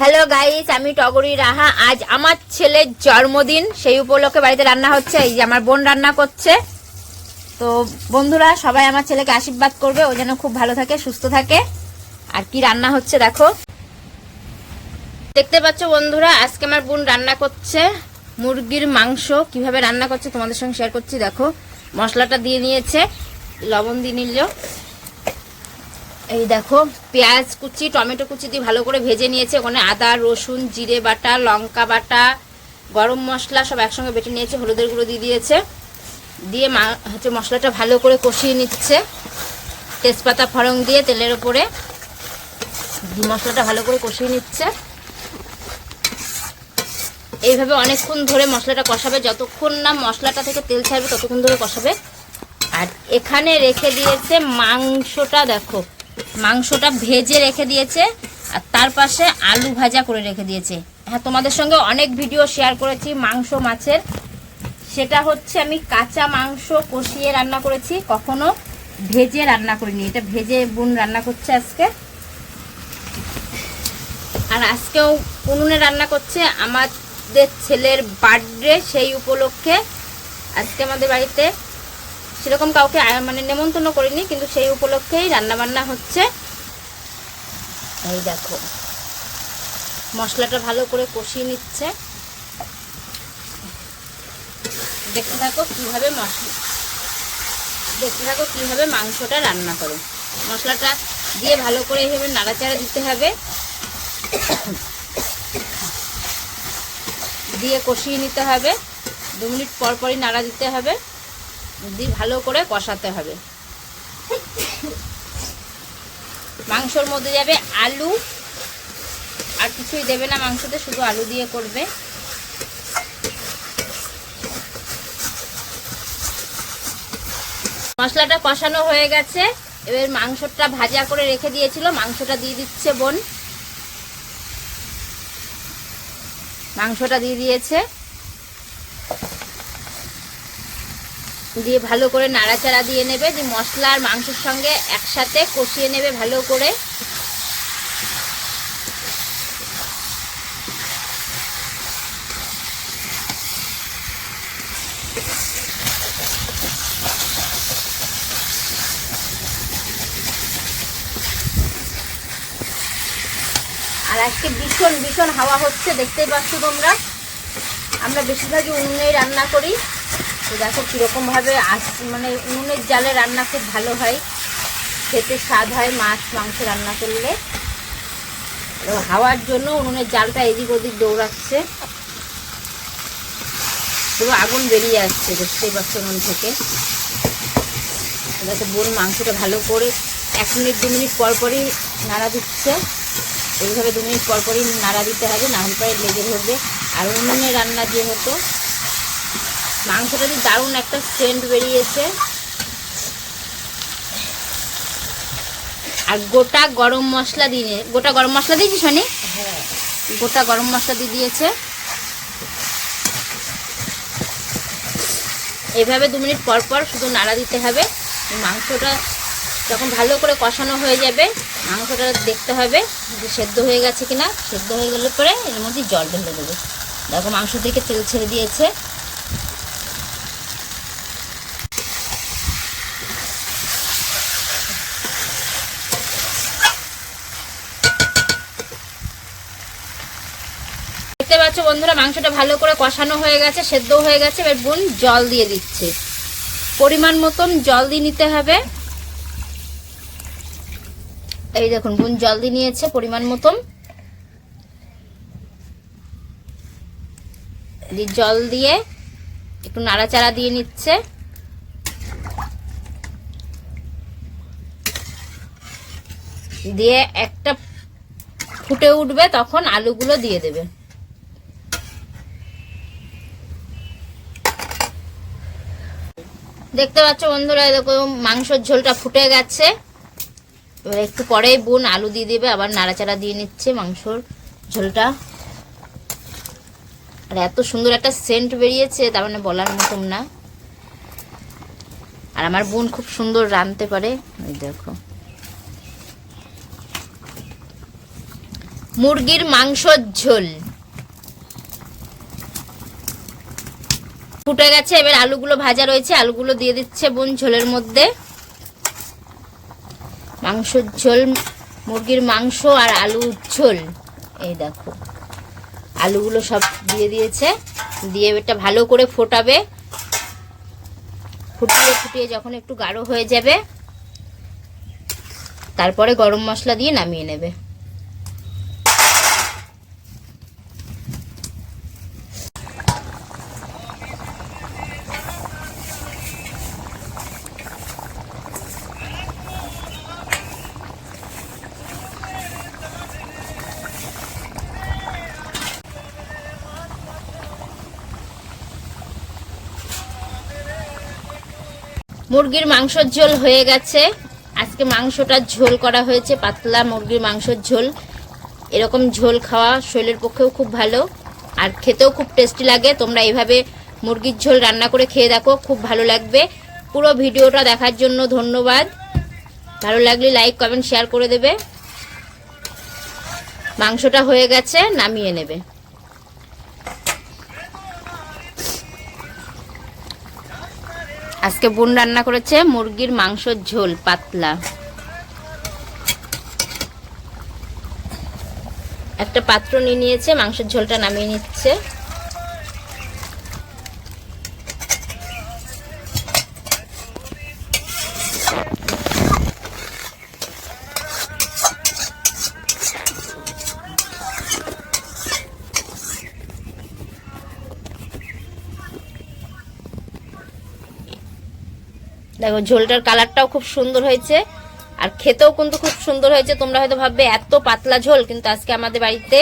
Hello guys আমি টগরি রাহা। আজ আমার ছেলের জন্মদিন। সেই উপলক্ষে বাড়িতে রান্না হচ্ছে। এই যে আমার বোন রান্না করছে। তো বন্ধুরা, সবাই আমার ছেলেকে আশীর্বাদ করবে। ও যেন খুব ভালো থাকে, সুস্থ থাকে। আর কি রান্না হচ্ছে, দেখো। দেখতে পাচ্ছ বন্ধুরা, আজকে আমার বোন রান্না করছে মুরগির মাংস। কীভাবে রান্না করছে তোমাদের সঙ্গে শেয়ার করছি, দেখো। মশলাটা দিয়ে নিয়েছে, লবণ দিয়ে নিল। এই দেখো, পেঁয়াজ কুচি, টমেটো কুচি দিয়ে ভালো করে ভেজে নিয়েছে। ওখানে আদা, রসুন, জিরে বাটা, লঙ্কা বাটা, গরম মশলা সব একসঙ্গে বেটে নিয়েছে, হলুদের গুঁড়ো দিয়ে দিয়েছে। দিয়ে মা, হচ্ছে মশলাটা ভালো করে কষিয়ে নিচ্ছে। তেজপাতা, ফড়ং দিয়ে তেলের ওপরে মশলাটা ভালো করে কষিয়ে নিচ্ছে। এইভাবে অনেকক্ষণ ধরে মশলাটা কষাবে। যতক্ষণ না মশলাটা থেকে তেল ছাড়বে, ততক্ষণ ধরে কষাবে। আর এখানে রেখে দিয়েছে মাংসটা, দেখো। মাংসটা ভেজে রেখে দিয়েছে, আর তার পাশে আলু ভাজা করে রেখে দিয়েছে। হ্যাঁ তোমাদের সঙ্গে অনেক ভিডিও শেয়ার করেছি মাংস, মাছের। সেটা হচ্ছে আমি কাঁচা মাংস কষিয়ে রান্না করেছি, কখনো ভেজে রান্না করিনি। এটা ভেজে বোন রান্না করছে আজকে। আর আজকেও উনুনে রান্না করছে আমাদের ছেলের বার্থডে সেই উপলক্ষে। আজকে আমাদের বাড়িতে সেরকম কাউকে মানে নেমন্তন্ন করিনি, কিন্তু সেই উপলক্ষেই রান্না বান্না হচ্ছে। এই দেখো, মশলাটা ভালো করে কষিয়ে নিচ্ছে। দেখতে থাকো কীভাবে মশলা দেখতে থাকো কীভাবে মাংসটা রান্না করে। মশলাটা দিয়ে ভালো করে এইভাবে নাড়াচাড়া দিতে হবে। দিয়ে কষিয়ে নিতে হবে। দু মিনিট পর পরই নাড়া দিতে হবে। দিয়ে ভালো করে কষাতে হবে। মাংসর মধ্যে যাবে আলু, আর কিছুই দেবে না মাংসতে, শুধু আলু দিয়ে করবে। মশলাটা কষানো হয়ে গেছে। এবার মাংসটা ভাজা করে রেখে দিয়েছিল, মাংসটা দিয়ে দিচ্ছে বোন। মাংসটা দিয়ে দিয়েছে। দিয়ে ভালো করে নাড়াচাড়া দিয়ে নেবে যে মশলা আর মাংসের সঙ্গে একসাথে কষিয়ে নেবে ভালো করে। আর আজকে ভীষণ ভীষণ হাওয়া হচ্ছে, দেখতেই পাচ্ছ তোমরা। আমরা বেশিরভাগই উনুনেই রান্না করি। তো দেখো কীরকমভাবে আস মানে উনুনের জালে রান্না খুব ভালো হয়। খেতে স্বাদ হয় মাছ, মাংস রান্না করলে। হাওয়ার জন্য উনুনের জালটা এদিক ওদিক দৌড়াচ্ছে। পুরো আগুন বেরিয়ে আসছে, দেখতেই পাচ্ছ উনুন থেকে। দেখো বোন মাংসটা ভালো করে এক মিনিট, দু মিনিট পর পরই নাড়া দিচ্ছে। এইভাবে দু মিনিট পর পরই নাড়া দিতে হবে, না হলে পরে লেগে ধরবে। আর উনুনে রান্না যে হতো মাংসটা দিয়ে দারুণ একটা সেন্ট বেরিয়েছে। আর গোটা গরম মশলা দিয়ে গোটা গরম মশলা দিয়েছিস মানে? গোটা গরম মশলা দিয়ে দিয়েছে। এভাবে দু মিনিট পর পর শুধু নাড়া দিতে হবে। মাংসটা যখন ভালো করে কষানো হয়ে যাবে মাংসটা দেখতে হবে যে সেদ্ধ হয়ে গেছে কিনা। সেদ্ধ হয়ে গেলে পরে এর মধ্যে জল ঢেলে দেবে। দেখো মাংস থেকে তেল ছেড়ে দিয়েছে। দেখতে পাচ্ছ বন্ধুরা, মাংসটা ভালো করে কষানো হয়ে গেছে, সেদ্ধ হয়ে গেছে, এবার বোন জল দিয়ে দিচ্ছে। পরিমাণ মতন জল দিয়ে নিতে হবে। এই দেখুন, বোন জল দিয়ে নিয়েছে পরিমাণ মতন। জল দিয়ে একটু নাড়াচাড়া দিয়ে নিচ্ছে। দিয়ে একটা ফুটে উঠবে, তখন আলুগুলো দিয়ে দেবে। দেখতে পাচ্ছ বন্ধুরা এরকম মাংসর ঝোলটা ফুটে গেছে। এবার একটু পরেই বোন আলু দিয়ে দেবে, আবার নাড়াচাড়া দিয়ে নিচ্ছে মাংসর ঝোলটা। আর এত সুন্দর একটা সেন্ট বেরিয়েছে, তার মানে বলার মতন না। আর আমার বোন খুব সুন্দর রাঁধতে পারে ওই দেখো। মুরগির মাংসর ঝোল। ফুটে গেছে, এবার আলুগুলো ভাজা রয়েছে, আলুগুলো দিয়ে দিচ্ছে বোন ঝোলের মধ্যে। মাংসর ঝোল, মুরগির মাংস আর আলুর ঝোল। এই দেখো, আলুগুলো সব দিয়ে দিয়েছে। দিয়ে এটা ভালো করে ফোটাবে। ফুটিয়ে ফুটিয়ে যখন একটু গাঢ় হয়ে যাবে, তারপরে গরম মশলা দিয়ে নামিয়ে নেবে। মুরগির মাংসর ঝোল হয়ে গেছে। আজকে মাংসটা ঝোল করা হয়েছে, পাতলা মুরগির মাংসর ঝোল। এরকম ঝোল খাওয়া শরীরের পক্ষেও খুব ভালো, আর খেতেও খুব টেস্টি লাগে। তোমরা এইভাবে মুরগির ঝোল রান্না করে খেয়ে দেখো, খুব ভালো লাগবে। পুরো ভিডিওটা দেখার জন্য ধন্যবাদ। ভালো লাগলে লাইক, কমেন্ট, শেয়ার করে দেবে। মাংসটা হয়ে গেছে, নামিয়ে নেবে। আজকে বোন রান্না করেছে মুরগির মাংসর ঝোল, পাতলা। একটা পাত্র নিয়ে নিয়েছে, মাংসের ঝোলটা নামিয়ে নিচ্ছে। দেখো, ঝোলটার কালারটাও খুব সুন্দর হয়েছে। আর খেতেও কিন্তু খুব সুন্দর হয়েছে। তোমরা হয়তো ভাববে, এত পাতলা ঝোল, কিন্তু আজকে আমাদের বাড়িতে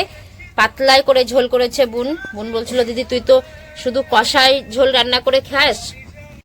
পাতলাই করে ঝোল করেছে বোন। বোন বলছিল, দিদি, তুই তো শুধু কষায় ঝোল রান্না করে খাস